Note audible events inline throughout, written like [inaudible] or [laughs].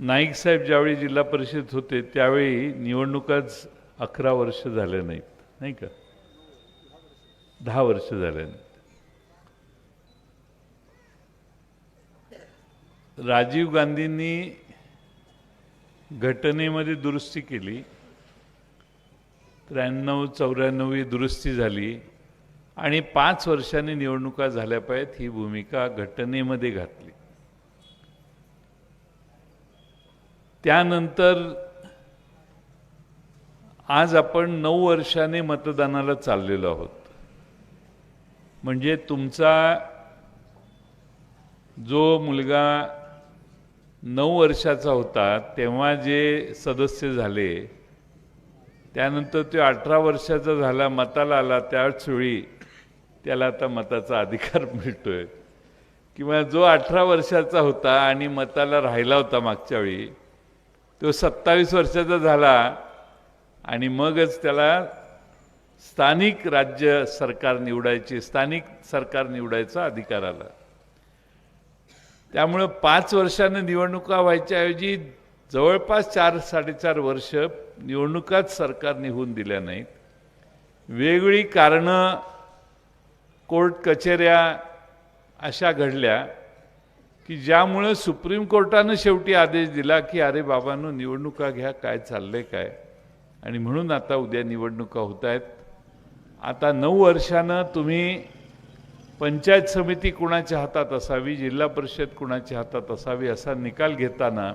नाईक साहेब ज्यावेळी जिल्हा परिषद होते त्यावेळी निवडणुकाच अकरा वर्ष झाल्या नाहीत नाही का? दहा वर्ष झाल्या नाहीत. राजीव गांधींनी घटनेमध्ये दुरुस्ती केली. त्र्याण्णव चौऱ्याण्णवी दुरुस्ती झाली. आणि पाच वर्षांनी निवडणुका झाल्या पाहिजेत ही भूमिका घटनेमध्ये घातली. त्यानंतर आज आपण नऊ वर्षाने मतदानाला चाललेलो आहोत. म्हणजे तुमचा जो मुलगा नऊ वर्षाचा होता तेव्हा जे सदस्य झाले त्यानंतर तो अठरा वर्षाचा झाला मताला आला त्याच वेळी त्याला आता मताचा अधिकार [laughs] मिळतोय. किंवा जो अठरा वर्षाचा होता आणि मताला राहिला होता मागच्या वेळी तो सत्तावीस वर्षाचा झाला आणि मगच त्याला स्थानिक राज्य सरकार निवडायचे स्थानिक सरकार निवडायचा अधिकार आला. त्यामुळं पाच वर्षानं निवडणुका व्हायच्याऐवजी जवळपास चार साडेचार वर्ष निवडणुकाच सरकार निघून दिल्या नाहीत. वेगळी कारणं कोर्ट कचेऱ्या अशा घडल्या. की ज्यामुळं सुप्रीम कोर्टानं शेवटी आदेश दिला की अरे बाबांनो निवडणुका घ्या काय चाललंय काय? आणि म्हणून आता उद्या निवडणुका होत आहेत. आता नऊ वर्षानं तुम्ही पंचायत समिती कुणाच्या हातात असावी जिल्हा परिषद कुणाच्या हातात असावी असा निकाल घेताना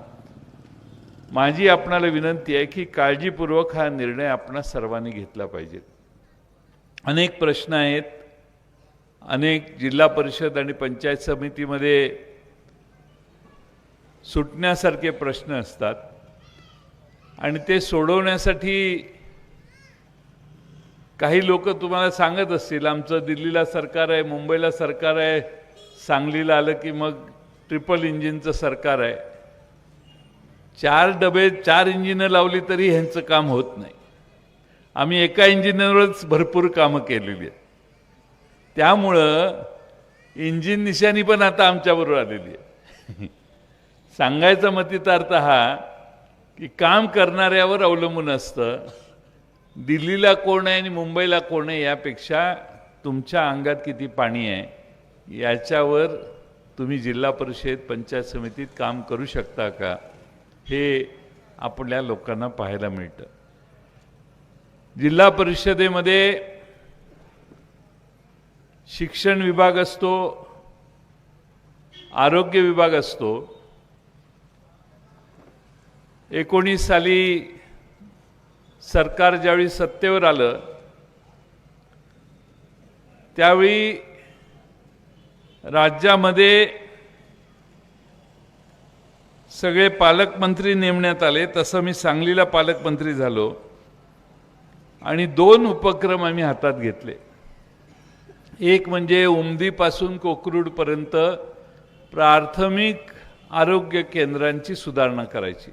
माझी आपणाला विनंती आहे की काळजीपूर्वक हा निर्णय आपण सर्वांनी घेतला पाहिजे. अनेक प्रश्न आहेत. अनेक जिल्हा परिषद आणि पंचायत समितीमध्ये सुटण्यासारखे प्रश्न असतात. आणि ते सोडवण्यासाठी काही लोक तुम्हाला सांगत असतील आमचं दिल्लीला सरकार आहे मुंबईला सरकार आहे सांगलीला आलं की मग ट्रिपल इंजिनचं सरकार आहे. चार डबे चार इंजिनं लावली तरी ह्यांचं काम होत नाही. आम्ही एका इंजिनवरच भरपूर कामं केलेली आहेत. त्यामुळं इंजिन निशाणी पण आता आमच्याबरोबर आलेली आहे. [laughs] सांगायचा मतितार्थ हा की काम करणाऱ्यावर अवलंबून असतं. दिल्लीला कोण आहे आणि मुंबईला कोण आहे यापेक्षा तुमच्या अंगात किती पाणी आहे याच्यावर तुम्ही जिल्हा परिषद पंचायत समितीत काम करू शकता का हे आपल्या लोकांना पाहायला मिळतं. जिल्हा परिषदेमध्ये शिक्षण विभाग असतो आरोग्य विभाग असतो एकोणीस साली सरकार ज्यावेळी सत्तेवर आलं त्यावेळी राज्यामध्ये सगळे पालकमंत्री नेमण्यात आले तसं मी सांगलीला पालकमंत्री झालो आणि दोन उपक्रम आम्ही हातात घेतले. एक म्हणजे उमदीपासून कोकरूडपर्यंत प्राथमिक आरोग्य केंद्रांची सुधारणा करायची.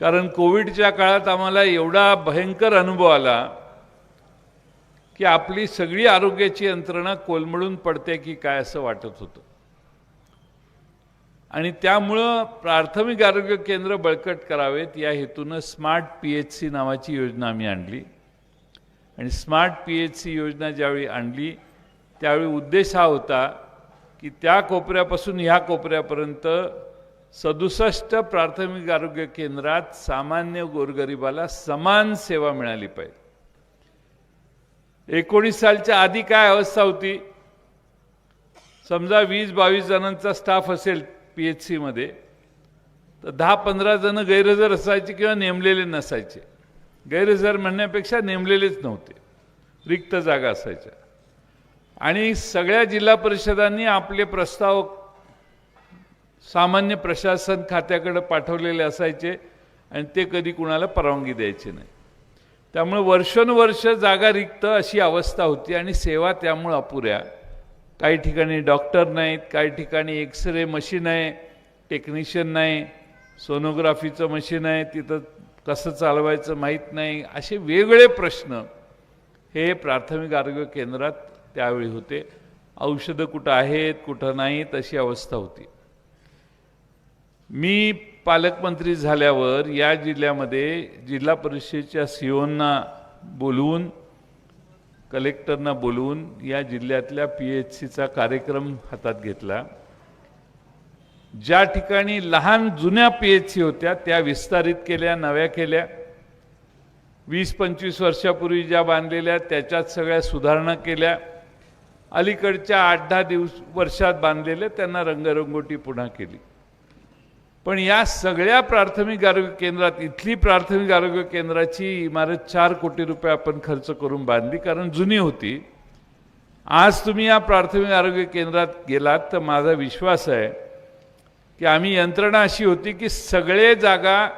कारण कोविडच्या काळात आम्हाला एवढा भयंकर अनुभव आला की आपली सगळी आरोग्याची यंत्रणा कोलमडून पडते की काय असं वाटत होतं. आणि त्यामुळं प्राथमिक आरोग्य केंद्र बळकट करावेत या हेतूनं स्मार्ट पी एच सी नावाची योजना आम्ही आणली. आणि स्मार्ट पी एच सी योजना ज्यावेळी आणली त्यावेळी उद्देश हा होता की त्या कोपऱ्यापासून ह्या कोपऱ्यापर्यंत सदुसष्ट प्राथमिक आरोग्य केंद्रात सामान्य गोरगरिबाला समान सेवा मिळाली पाहिजे. एकोणीस सालच्या आधी काय अवस्था होती? समजा वीस बावीस जणांचा स्टाफ असेल पी एच सीमध्ये तर दहा पंधरा जण गैरहजर असायचे किंवा नेमलेले नसायचे. गैरहजर म्हणण्यापेक्षा नेमलेलेच नव्हते. रिक्त जागा असायच्या. आणि सगळ्या जिल्हा परिषदांनी आपले प्रस्ताव सामान्य प्रशासन खात्याकडं पाठवलेले असायचे आणि ते कधी कुणाला परवानगी द्यायचे नाही. त्यामुळे वर्षानुवर्ष जागा रिक्त अशी अवस्था होती आणि सेवा त्यामुळं अपुऱ्या. काही ठिकाणी डॉक्टर नाहीत काही ठिकाणी एक्सरे मशीन आहे टेक्निशियन नाही सोनोग्राफीचं मशीन आहे तिथं कसं चालवायचं माहीत नाही असे वेगवेगळे प्रश्न हे प्राथमिक आरोग्य केंद्रात त्यावेळी होते. औषधं कुठं आहेत कुठं नाहीत अशी अवस्था होती. मी पालकमंत्री झाल्यावर या जिल्ह्यामध्ये जिल्हा परिषदेच्या सीओना बोलवून कलेक्टरना बोलवून या जिल्ह्यातल्या पी एच सीचा कार्यक्रम हातात घेतला. ज्या ठिकाणी लहान जुन्या पी एच सी होत्या त्या विस्तारित केल्या नव्या केल्या. वीस पंचवीस वर्षापूर्वी ज्या बांधलेल्या त्याच्यात सगळ्या सुधारणा केल्या. अलीकडच्या आठ दहा दिवस वर्षात बांधलेल्या त्यांना रंगरंगोटी पुन्हा केली. पण या सगळ्या प्राथमिक आरोग्य केंद्रात इथली प्राथमिक आरोग्य केंद्राची इमारत चार कोटी रुपये आपण खर्च करून बांधली. कारण जुनी होती. आज तुम्ही या प्राथमिक आरोग्य केंद्रात गेलात तर माझा विश्वास आहे की आम्ही यंत्रणा अशी होती की सगळे जागा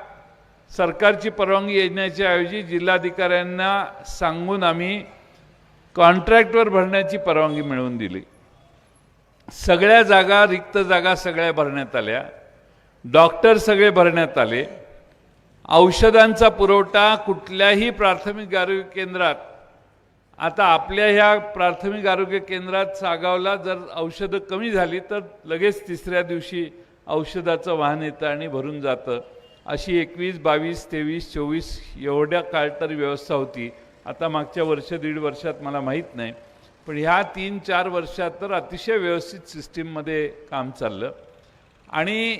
सरकारची परवानगी येण्याच्या ऐवजी जिल्हाधिकाऱ्यांना सांगून आम्ही कॉन्ट्रॅक्टवर भरण्याची परवानगी मिळवून दिली. सगळ्या जागा रिक्त जागा सगळ्या भरण्यात आल्या. डॉक्टर सगळे भरण्यात आले. औषधांचा पुरवठा कुठल्याही प्राथमिक आरोग्य केंद्रात आता आपल्या ह्या प्राथमिक आरोग्य केंद्रात सागावला जर औषधं कमी झाली तर लगेच तिसऱ्या दिवशी औषधाचं वाहन येतं आणि भरून जातं. अशी एकवीस बावीस तेवीस चोवीस एवढ्या काळ तरी व्यवस्था होती. आता मागच्या वर्ष दीड वर्षात मला माहीत नाही. पण ह्या तीन चार वर्षात तर अतिशय व्यवस्थित सिस्टीममध्ये काम चाललं. आणि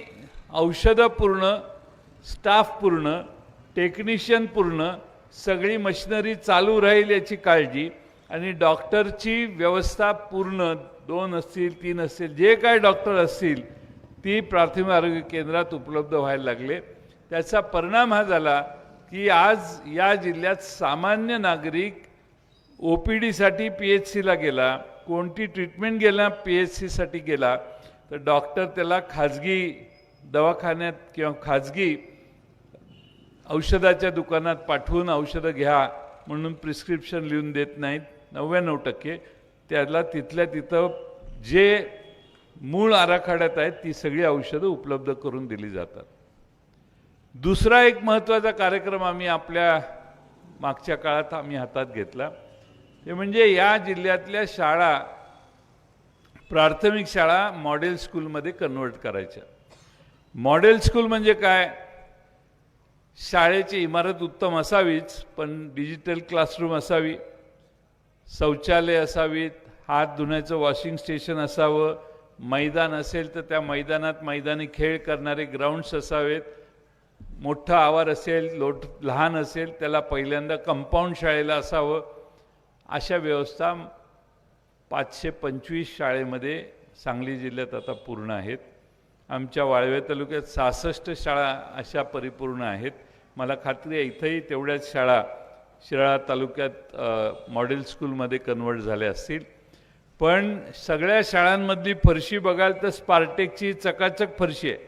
औषधं पूर्ण स्टाफ पूर्ण टेक्निशियन पूर्ण सगळी मशिनरी चालू राहील याची काळजी आणि डॉक्टरची व्यवस्था पूर्ण दोन असतील तीन असतील जे काय डॉक्टर असतील ती प्राथमिक आरोग्य केंद्रात उपलब्ध व्हायला लागले. त्याचा परिणाम हा झाला की आज या जिल्ह्यात सामान्य नागरिक ओ पी डीसाठी पी एच सीला गेला कोणती ट्रीटमेंट गेला पी एच सीसाठी गेला तर डॉक्टर त्याला खाजगी दवाखान्यात किंवा खाजगी औषधाच्या दुकानात पाठवून औषधं घ्या म्हणून प्रिस्क्रिप्शन लिहून देत नाहीत. नव्याण्णव टक्के. त्याला तिथल्या तिथं जे मूळ आराखड्यात आहेत ती सगळी औषधं उपलब्ध करून दिली जातात. दुसरा एक महत्त्वाचा कार्यक्रम आम्ही आपल्या मागच्या काळात आम्ही हातात घेतला. ते म्हणजे या जिल्ह्यातल्या शाळा प्राथमिक शाळा मॉडेल स्कूलमध्ये कन्वर्ट करायच्या. मॉडेल स्कूल म्हणजे काय? शाळेची इमारत उत्तम असावीच पण डिजिटल क्लासरूम असावी शौचालय असावीत हात धुण्याचं वॉशिंग स्टेशन असावं मैदान असेल तर त्या मैदानात मैदानी खेळ करणारे ग्राउंड्स असावेत. मोठं आवार असेल लोट लहान असेल त्याला पहिल्यांदा कंपाऊंड शाळेला असावं. अशा व्यवस्था पाचशे पंचवीस शाळेमध्ये सांगली जिल्ह्यात आता पूर्ण आहेत. आमच्या वाळवे तालुक्यात सहासष्ट शाळा अशा परिपूर्ण आहेत. मला खात्री आहे इथंही तेवढ्याच शाळा शिराळा तालुक्यात मॉडेल स्कूलमध्ये कन्वर्ट झाल्या असतील. पण सगळ्या शाळांमधली फरशी बघाल तर स्पार्टेकची चकाचक फरशी आहे.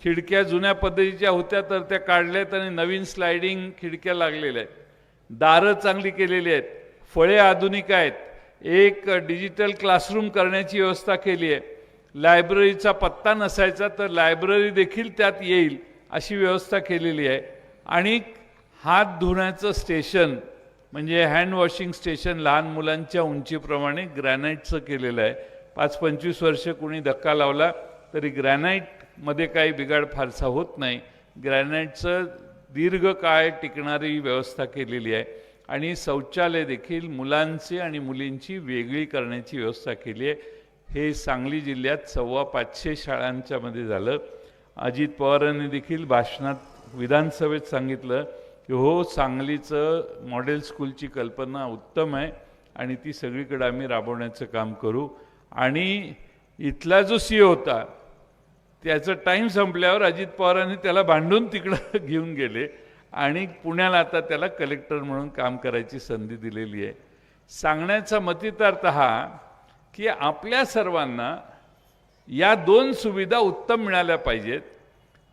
खिडक्या जुन्या पद्धतीच्या होत्या तर त्या काढल्यात आणि नवीन स्लायडिंग खिडक्या लागलेल्या आहेत. दारं चांगली केलेली आहेत. फळे आधुनिक आहेत. एक डिजिटल क्लासरूम करण्याची व्यवस्था केली आहे. लायब्ररीचा पत्ता नसायचा तर लायब्ररी देखील त्यात येईल अशी व्यवस्था केलेली आहे. आणि हात धुण्याचं स्टेशन म्हणजे हँड वॉशिंग स्टेशन लहान मुलांच्या उंचीप्रमाणे ग्रॅनाईटचं केलेलं आहे. पाच पंचवीस वर्ष कोणी धक्का लावला तरी ग्रॅनाईटमध्ये काही बिघाड फारसा होत नाही. ग्रॅनाईटचं दीर्घकाळ टिकणारी व्यवस्था केलेली आहे. आणि शौचालय देखील मुलांची आणि मुलींची वेगळी करण्याची व्यवस्था केली आहे. हे सांगली जिल्ह्यात सव्वा पाचशे शाळांच्यामध्ये झालं. अजित पवारांनी देखील भाषणात विधानसभेत सांगितलं की हो सांगलीचं मॉडेल स्कूलची कल्पना उत्तम आहे आणि ती सगळीकडे आम्ही राबवण्याचं काम करू. आणि इथला जो सी होता त्याचं टाईम संपल्यावर अजित पवारांनी त्याला भांडून तिकडं [laughs] घेऊन गेले आणि पुण्याला आता त्याला कलेक्टर म्हणून काम करायची संधी दिलेली आहे. सांगण्याचा मतितार्थ हा की आपल्या सर्वांना या दोन सुविधा उत्तम मिळाल्या पाहिजेत.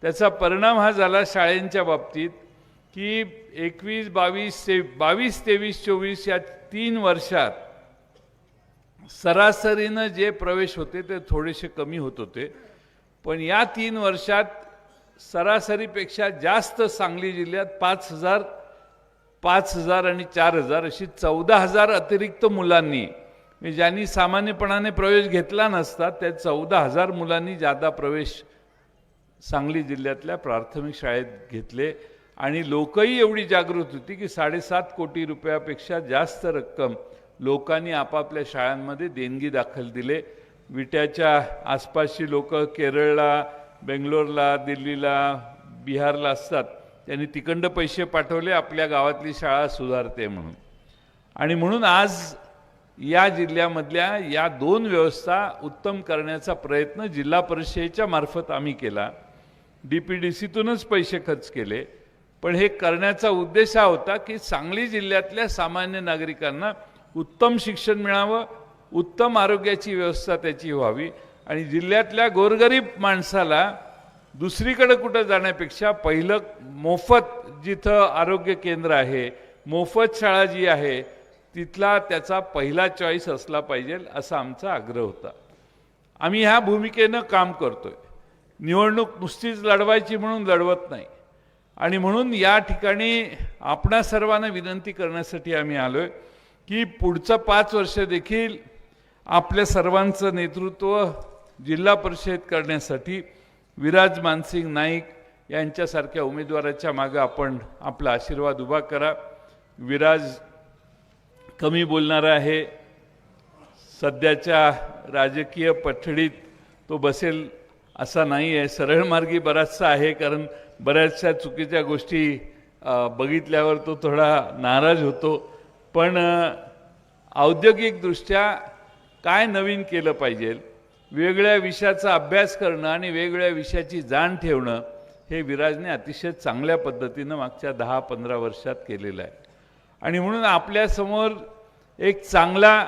त्याचा परिणाम हा झाला शाळेंच्या बाबतीत की एकवीस बावीस ते बावीस तेवीस चोवीस या तीन वर्षात सरासरीनं जे प्रवेश होते ते थोडेसे कमी होत होते. पण या तीन वर्षात सरासरीपेक्षा जास्त सांगली जिल्ह्यात पाच हजार पाच हजार आणि चार हजार अशी चौदा हजार अतिरिक्त मुलांनी म्हणजे ज्यांनी सामान्यपणाने प्रवेश घेतला नसता त्या चौदा हजार मुलांनी जादा प्रवेश सांगली जिल्ह्यातल्या प्राथमिक शाळेत घेतले. आणि लोकही एवढी जागृत होती की साडेसात कोटी रुपयापेक्षा जास्त रक्कम लोकांनी आपापल्या शाळांमध्ये देणगी दाखल दिले. विट्याच्या आसपासची लोक केरळला बेंगलोरला दिल्लीला बिहारला असतात. त्यांनी तिकडं पैसे पाठवले आपल्या गावातली शाळा सुधारते म्हणून. आणि म्हणून आज या जिल्ह्यामधल्या या दोन व्यवस्था उत्तम करण्याचा प्रयत्न जिल्हा परिषदेच्या मार्फत आम्ही केला. डी पी डी सीतूनच पैसे खर्च केले. पण हे करण्याचा उद्देश हा होता की सांगली जिल्ह्यातल्या सामान्य नागरिकांना उत्तम शिक्षण मिळावं उत्तम आरोग्याची व्यवस्था त्याची व्हावी आणि जिल्ह्यातल्या गोरगरीब माणसाला दुसरीकडे कुठं जाण्यापेक्षा पहिलं मोफत जिथं आरोग्य केंद्र आहे मोफत शाळा जी आहे तिथला त्याचा पहिला चॉईस असला पाहिजे असा आमचा आग्रह होता. आम्ही ह्या भूमिकेनं काम करतोय. निवडणूक नुसतीच लढवायची म्हणून लढवत नाही. आणि म्हणून या ठिकाणी आपणा सर्वांना विनंती करण्यासाठी आम्ही आलो आहे की पुढचं पाच वर्ष देखील आपल्या सर्वांचं नेतृत्व जिल्हा परिषद करण्यासाठी विराज मानसिंग नाईक यांच्यासारख्या उमेदवाराच्या मागं आपण आपला आशीर्वाद उभा करा. विराज कमी बोलणारा आहे. सध्याच्या राजकीय पठडीत तो बसेल असा नाही आहे सरळ मार्गी बराचसा आहे कारण बऱ्याचशा चुकीच्या गोष्टी बघितल्यावर तो थोडा नाराज होतो. पण औद्योगिकदृष्ट्या काय नवीन केलं पाहिजे? वेगळ्या विषयाचा अभ्यास करणं आणि वेगळ्या विषयाची जाण ठेवणं हे विराजने अतिशय चांगल्या पद्धतीनं मागच्या दहा पंधरा वर्षात केलेलं आहे. आणि म्हणून आपल्यासमोर एक चांगला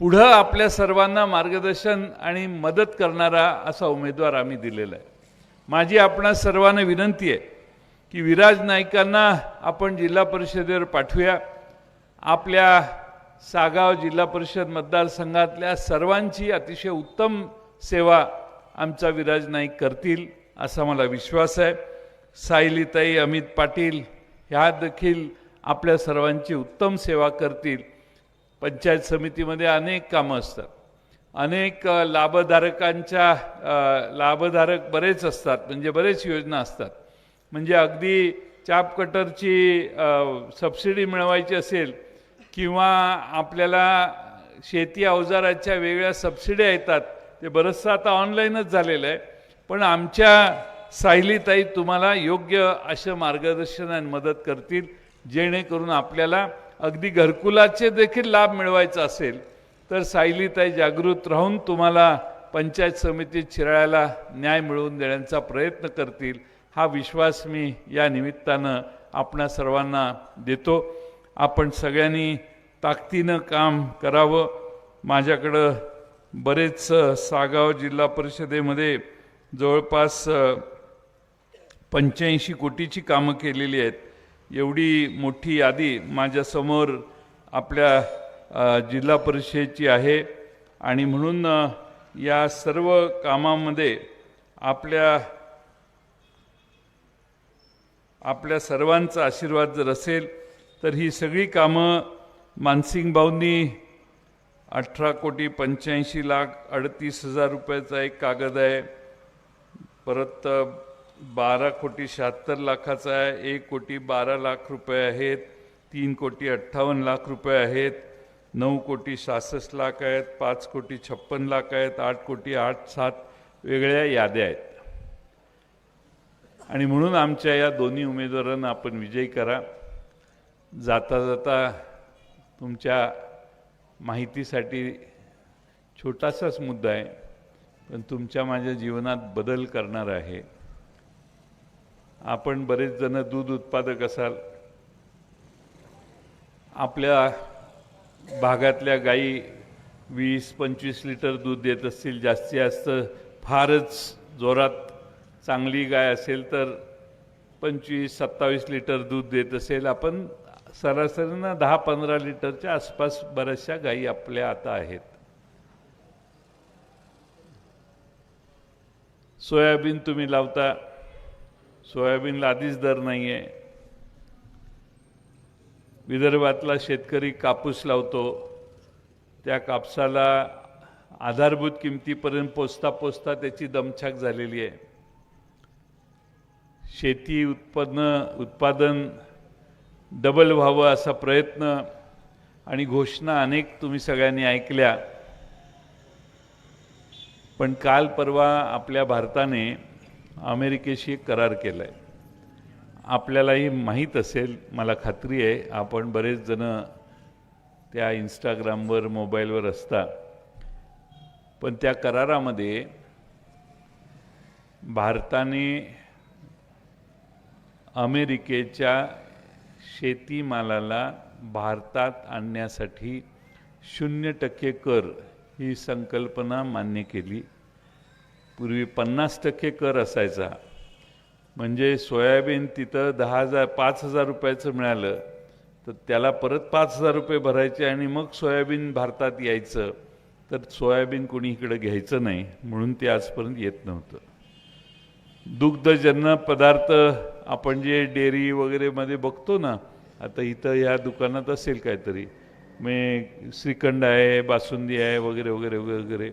पुढं आपल्या सर्वांना मार्गदर्शन आणि मदत करणारा असा उमेदवार आम्ही दिलेला आहे. माझी आपणा सर्वांना विनंती आहे की विराज नाईकांना आपण जिल्हा परिषदेवर पाठवूया. आपल्या सागाव जिल्हा परिषद मतदारसंघातल्या सर्वांची अतिशय उत्तम सेवा आमचा विराज नाईक करतील असा मला विश्वास आहे. सायलीताई अमित पाटील ह्या देखील आपल्या सर्वांची उत्तम सेवा करतील. पंचायत समितीमध्ये अनेक कामं असतात. अनेक लाभधारकांच्या लाभधारक बरेच असतात म्हणजे बरेच योजना असतात. म्हणजे अगदी चाप कटरची सबसिडी मिळवायची असेल किंवा आपल्याला शेती अवजाराच्या वेगळ्या सबसिड्या येतात ते बरंचसं आता ऑनलाईनच झालेलं आहे. पण आमच्या सायलीताई तुम्हाला योग्य असं मार्गदर्शन आणि मदत करतील. जेणेकरून आपल्याला अगदी घरकुलाचे देखील लाभ मिळवायचा असेल तर सायलीताई जागृत राहून तुम्हाला पंचायत समितीत शिराळ्याला न्याय मिळवून देण्याचा प्रयत्न करतील. हा विश्वास मी या निमित्तानं आपणा सर्वांना देतो. आपण सगळ्यांनी ताकदीनं काम करावं. माझ्याकडं बरेच सागाव जिल्हा परिषदेमध्ये जवळपास पंच्याऐंशी कोटीची कामं केलेली आहेत. एवढी मोठी यादी माझ्यासमोर आपल्या जिल्हा परिषदेची आहे. आणि म्हणून या सर्व कामामध्ये आपल्या आपल्या सर्वांचा आशीर्वाद जर असेल तर ही सगळी कामं मानसिंग भाऊंनी अठरा कोटी पंच्याऐंशी लाख अडतीस हजार रुपयाचा एक कागद आहे. परत बारा कोटी शहात्तर लाखाचा आहे एक कोटी बारा लाख रुपये आहेत तीन कोटी अठ्ठावन्न लाख रुपये आहेत नऊ कोटी सहासष्ट लाख आहेत पाच कोटी छप्पन लाख आहेत आठ कोटी आठ सात वेगळ्या याद्या आहेत. आणि म्हणून आमच्या या दोन्ही उमेदवारांना आपण विजयी करा. जाता जाता तुमच्या माहितीसाठी छोटासाच मुद्दा आहे पण तुमच्या माझ्या जीवनात बदल करणार आहे. आपण बरेच जण दूध उत्पादक असाल. आपल्या भागातल्या गाई वीस पंचवीस लिटर दूध देत असतील जास्तीत जास्त फारच जोरात चांगली गाय असेल तर पंचवीस सत्तावीस लिटर दूध देत असेल. आपण सरासरीनं दहा पंधरा लिटरच्या आसपास बऱ्याचशा गायी आपल्या आता आहेत. सोयाबीन तुम्ही लावता सोयाबीनला आधीच दर नाही आहे विदर्भातला शेतकरी कापूस लावतो. त्या कापसाला आधारभूत किमतीपर्यंत पोचता पोचता त्याची दमछाक झालेली आहे. शेती उत्पन्न उत्पादन डबल व्हावं असा प्रयत्न आणि घोषणा अनेक तुम्ही सगळ्यांनी ऐकल्या. पण काल परवा आपल्या भारताने अमेरिकेशी एक करार केला आहे आपल्यालाही माहीत असेल मला खात्री आहे आपण बरेच जण त्या इंस्टाग्रामवर मोबाईलवर असता. पण त्या करारामध्ये भारताने अमेरिकेच्या शेतीमालाला भारतात आणण्यासाठी शून्य टक्के कर ही संकल्पना मान्य केली. पूर्वी पन्नास टक्के कर असायचा. म्हणजे सोयाबीन तिथं दहा हजार पाच हजार रुपयाचं मिळालं तर त्याला परत पाच हजार रुपये भरायचे आणि मग सोयाबीन भारतात यायचं. तर सोयाबीन कोणी इकडं घ्यायचं नाही म्हणून ते आजपर्यंत येत नव्हतं. दुग्धजन्य पदार्थ आपण जे डेअरी वगैरेमध्ये बघतो ना आता इथं ह्या दुकानात असेल काहीतरी. मे श्रीखंड आहे बासुंदी आहे वगैरे वगैरे वगैरे.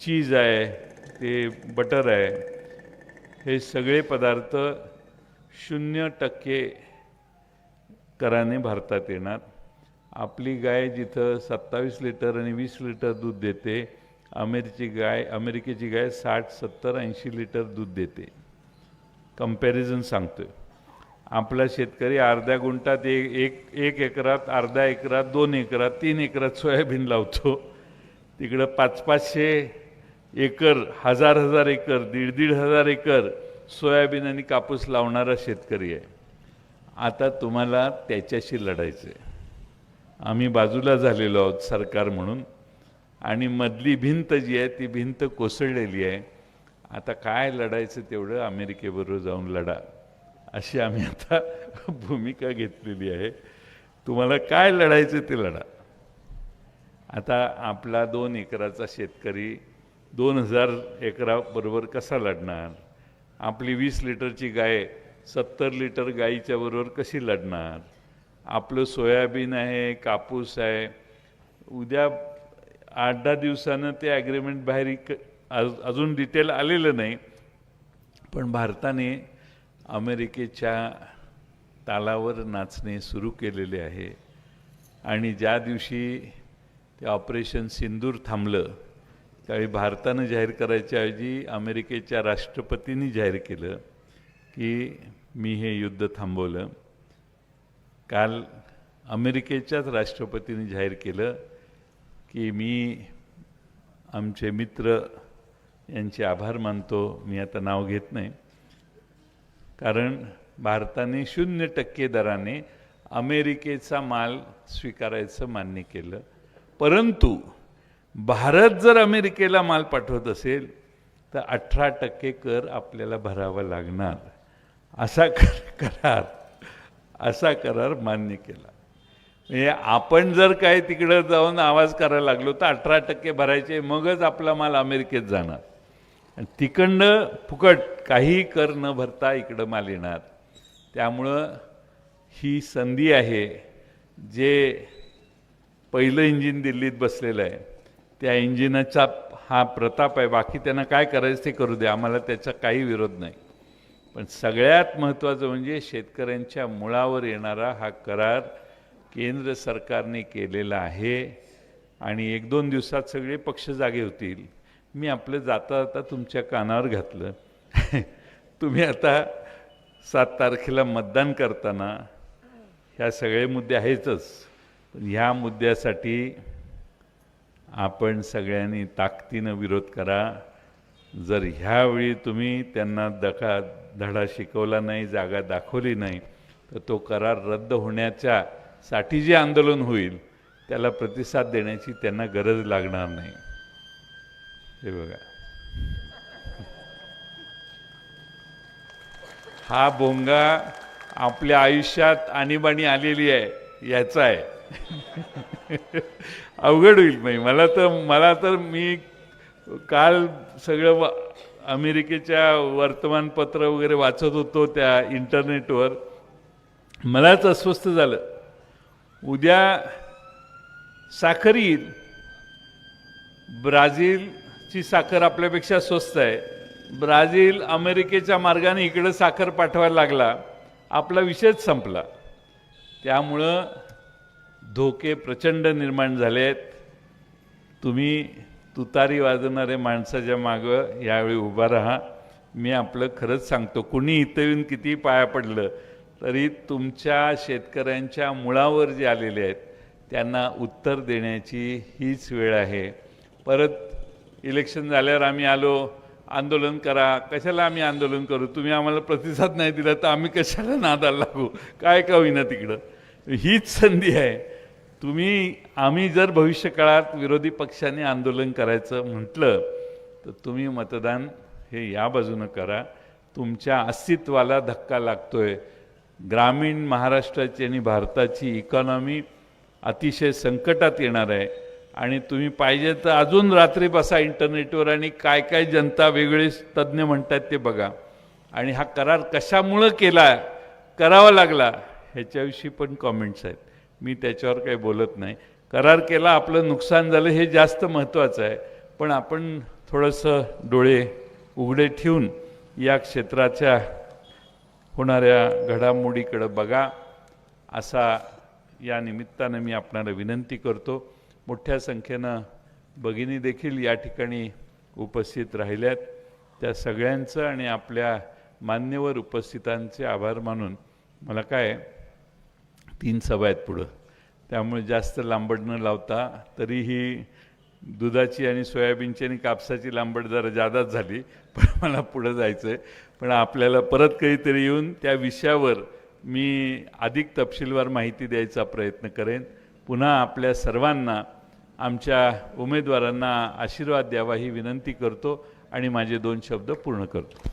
चीज आहे ते बटर आहे हे सगळे पदार्थ शून्य टक्के कराने भारतात येणार. आपली गाय जिथं सत्तावीस लिटर आणि वीस लिटर दूध देते अमेरिची गाय अमेरिकेची गाय साठ सत्तर ऐंशी लिटर दूध देते. कंपॅरिझन आहे आपला शेतकरी अर्ध्या गुंठात एक एक एक एकरात अर्ध्या एकरात दोन एकरात तीन एकरात सोयाबीन लावतो. तिकडं पाच पाचशे एकर हजार हजार एकर दीड दीड हजार एकर सोयाबीन आणि कापूस लावणारा शेतकरी आहे. आता तुम्हाला त्याच्याशी लढायचं आहे आम्ही बाजूला झालेलो आहोत सरकार म्हणून. आणि मधली भिंत जी आहे ती भिंत कोसळलेली आहे. आता काय लढायचं तेवढं अमेरिकेबरोबर जाऊन लढा अशी आम्ही आता [laughs] भूमिका घेतलेली आहे. तुम्हाला काय लढायचं ते लढा. आता आपला दोन एकराचा शेतकरी दोन हजार एकराबरोबर कसा लढणार? आपली वीस लिटरची गाय सत्तर लिटर गाईच्या बरोबर कशी लढणार? आपलं सोयाबीन आहे कापूस आहे. उद्या आठ दहा दिवसानं ते ॲग्रीमेंट बाहेर इक अज- अजून डिटेल आलेलं नाही. पण भारताने अमेरिकेच्या तालावर नाचणे सुरू केलेले आहे. आणि ज्या दिवशी ते ऑपरेशन सिंदूर थांबलं त्यावेळी भारतानं जाहीर करायच्या ऐवजी अमेरिकेच्या राष्ट्रपतींनी जाहीर केलं की मी हे युद्ध थांबवलं. काल अमेरिकेच्याच राष्ट्रपतींनी जाहीर केलं की मी आमचे मित्र यांचे आभार मानतो मी आता नाव घेत नाही. कारण भारताने शून्य टक्के दराने अमेरिकेचा माल स्वीकारायचं मान्य केलं. परंतु भारत जर अमेरिकेला माल पाठवत असेल तर अठरा टक्के कर आपल्याला भरावा लागणार. असा कर- [laughs] करार असा करार मान्य केला. म्हणजे आपण जर काय तिकडं जाऊन आवाज करायला लागलो तर अठरा टक्के भरायचे मगच आपला माल अमेरिकेत जाणार. आणि तिकडनं फुकट काही कर न भरता इकडं माल येणार. त्यामुळं ही संधी आहे जे पहिलं इंजिन दिल्लीत बसलेलं आहे. त्या इंजिनाचा हा प्रताप आहे बाकी त्यांना काय करायचं ते करू दे आम्हाला त्याचा काही विरोध नाही. पण सगळ्यात महत्त्वाचं म्हणजे शेतकऱ्यांच्या मुळावर येणारा हा करार केंद्र सरकारने केलेला आहे आणि एक दोन दिवसात सगळे पक्ष जागे होतील. मी आपलं जाता जाता तुमच्या कानावर घातलं. [laughs] तुम्ही आता सात तारखेला मतदान करताना ह्या सगळे मुद्दे आहेतच. पण ह्या मुद्द्यासाठी आपण सगळ्यांनी ताकदीनं विरोध करा. जर ह्यावेळी तुम्ही त्यांना दका धडा शिकवला नाही जागा दाखवली नाही तर तो करार रद्द होण्याच्या साठी जे आंदोलन होईल त्याला प्रतिसाद देण्याची त्यांना गरज लागणार नाही. हे बघा. हा भोंगा आपल्या आयुष्यात आणीबाणी आलेली आहे याचा आहे. अवघड होईल नाही मला तर मला तर मी काल सगळं वा अमेरिकेच्या वर्तमानपत्र वगैरे वाचत होतो त्या इंटरनेटवर. मलाच अस्वस्थ झालं. उद्या साखर येईल. ब्राझीलची साखर आपल्यापेक्षा स्वस्त आहे. ब्राझील अमेरिकेच्या मार्गाने इकडं साखर पाठवायला लागला. आपला विषयच संपला. त्यामुळं धोके प्रचंड निर्माण झाले आहेत तुम्ही तुतारी वाजवणाऱ्या माणसाच्या मागं यावेळी उभा राहा. मी आपलं खरंच सांगतो कुणी इथं येऊन किती पाया पडलं तरी तुमच्या शेतकऱ्यांच्या मुळावर जे आलेले आहेत त्यांना उत्तर देण्याची हीच वेळ आहे. परत इलेक्शन झाल्यावर आम्ही आलो आंदोलन करा. कशाला आम्ही आंदोलन करू? तुम्ही आम्हाला प्रतिसाद नाही दिला तर आम्ही कशाला नादाला लागू? काय का होईना तिकडं? हीच संधी आहे. तुम्ही आम्ही जर भविष्य काळात विरोधी पक्षाने आंदोलन करायचं म्हटलं तर तुम्ही मतदान हे या बाजूनं करा. तुमच्या अस्तित्वाला धक्का लागतोय. ग्रामीण महाराष्ट्राची आणि भारताची इकॉनॉमी अतिशय संकटात येणार आहे. आणि तुम्ही पाहिजे तर अजून रात्री बसा इंटरनेटवर आणि काय काय जनता वेगवेगळे तज्ज्ञ म्हणतात ते बघा. आणि हा करार कशामुळं केला करावा लागला ह्याच्याविषयी पण कॉमेंट्स आहेत. मी त्याच्यावर काही बोलत नाही. करार केला आपलं नुकसान झालं हे जास्त महत्त्वाचं आहे. पण आपण थोडंसं डोळे उघडे ठेवून या क्षेत्राच्या होणाऱ्या घडामोडीकडं बघा. असा या निमित्तानं मी आपणाला विनंती करतो. मोठ्या संख्येनं भगिनी देखील या ठिकाणी उपस्थित राहिल्यात. त्या सगळ्यांचं आणि आपल्या मान्यवर उपस्थितांचे आभार मानून मला काय तीन सभा आहेत पुढं. त्यामुळे जास्त लांबड न लावता तरीही दुधाची आणि सोयाबीनची आणि कापसाची लांबड जरा जादाच झाली पण मला पुढं जायचं आहे पण आपल्याला परत कधीतरी येऊन त्या विषयावर मी अधिक तपशीलवार माहिती द्यायचा प्रयत्न करेन. पुन्हा आपल्या सर्वांना आमच्या उमेदवारांना आशीर्वाद द्यावा ही विनंती करतो आणि माझे दोन शब्द पूर्ण करतो.